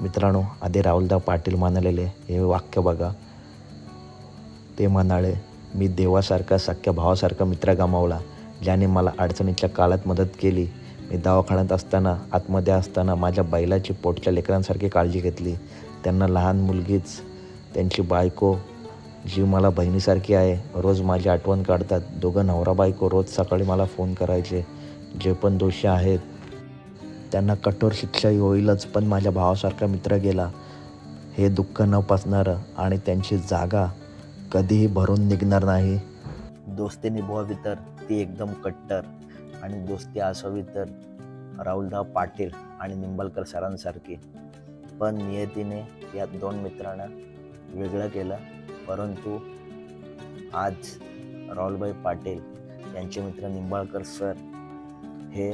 मित्रांनो आधी राहुलदा पाटील म्हणालेले हे वाक्य बघा. ते म्हणाले मी देवासारखा सख्या भावासारखा मित्र गमावला ज्याने मला अडचणीच्या काळात मदत केली. मी दवाखान्यात असताना आतमध्ये असताना माझ्या बैलाची पोटच्या लेकरांसारखी काळजी घेतली. त्यांना लहान मुलगीच त्यांची बायको जी मला बहिणीसारखी आहे. रोज माझी आठवण काढतात. दोघं नवरा बायको रोज सकाळी मला फोन करायचे. जे पण दोषी आहेत त्यांना कठोर शिक्षाही होईलच पण माझ्या भावासारखा मित्र गेला. हे दुःख न पसणारं आणि त्यांची जागा कधीही भरून निघणार नाही. दोस्ती निभवावी तर ती एकदम कट्टर आणि दोस्ती असावी तर राहुलराव पाटील आणि निंबाळकर सरांसारखी. पण नियतीने या दोन मित्रांना वेगळं केलं परंतु आज राहुलभाई पाटील यांचे मित्र निंबाळकर सर हे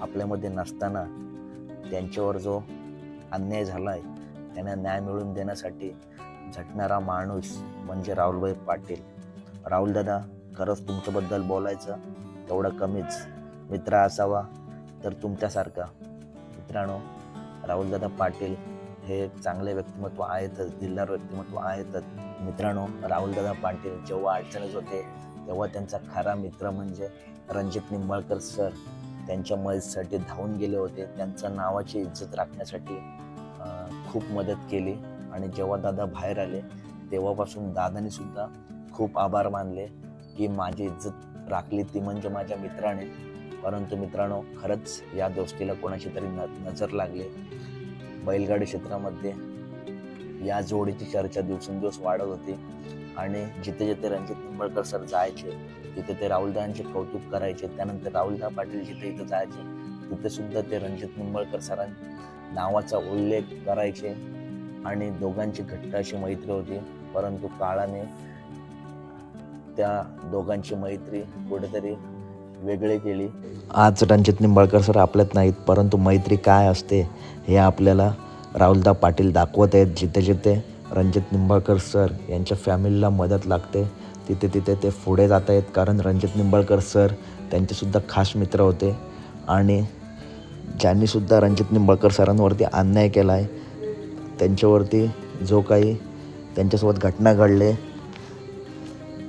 आपल्यामध्ये नसताना त्यांच्यावर जो अन्याय झाला आहे त्यांना न्याय मिळवून देण्यासाठी झटणारा माणूस म्हणजे राहुलभाई पाटील. राहुलदादा खरंच तुमच्याबद्दल बोलायचं तेवढं कमीच. मित्र असावा तर तुमच्यासारखा. मित्रांनो राहुलदादा पाटील हे चांगले व्यक्तिमत्व आहेतच दिलदार व्यक्तिमत्व आहेतच. मित्रांनो राहुलदादा पाटील जेव्हा अडचणीत होते तेव्हा त्यांचा खरा मित्र म्हणजे रणजित निंबाळकर सर. त्यांच्या मदतीसाठी धावून गेले होते. त्यांच्या नावाची इज्जत राखण्यासाठी खूप मदत केली. आणि जेव्हा दादा बाहेर आले तेव्हापासून दादाने सुद्धा खूप आभार मानले की माझी इज्जत राखली ती म्हणजे माझ्या मित्राने. परंतु मित्रांनो खरंच या दोस्तीला कोणाची तरी न नजर लागली. बैलगाडी क्षेत्रामध्ये या जोडीची चर्चा दिवसेंदिवस वाढत होती. आणि जिथे जिथे रणजित निंबळकर सर जायचे तिथे ते राहुलदांचे कौतुक करायचे त्यानंतर राहुलदा पाटील जिथे इथं जायचे तिथे सुद्धा ते रणजित निंबळकर सरां नावाचा उल्लेख करायचे. आणि दोघांची घट्ट अशी मैत्री होती परंतु काळाने त्या दोघांची मैत्री कुठेतरी वेगळी केली. आज रणजित निंबाळकर सर आपल्यात नाहीत परंतु मैत्री काय असते हे आपल्याला राहुलदा पाटील दाखवत आहेत जिथे जिथे. रणजित निंबाळकर सर यांच्या फॅमिलीला मदत लागते. तिथे तिथे ते पुढे जात आहेत कारण रणजित निंबाळकर सर त्यांचेसुद्धा खास मित्र होते. आणि ज्यांनीसुद्धा रणजित निंबाळकर सरांवरती अन्याय केला आहे त्यांच्यावरती जो काही त्यांच्यासोबत घटना घडले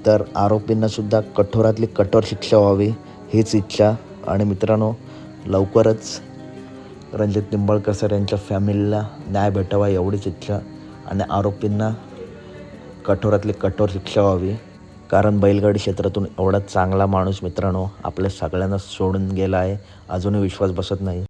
तर आरोपींनासुद्धा कठोरातली कठोर शिक्षा व्हावी हीच इच्छा. आणि मित्रांनो लवकरच रणजित निंबाळकर सर यांच्या फॅमिलीला न्याय भेटावा एवढीच इच्छा आणि आरोपींना कठोरातली कठोर शिक्षा व्हावी. कारण बैलगाडी क्षेत्रातून एवढा चांगला माणूस मित्रांनो आपल्या सगळ्यांना सोडून गेला आहे. अजूनही विश्वास बसत नाही.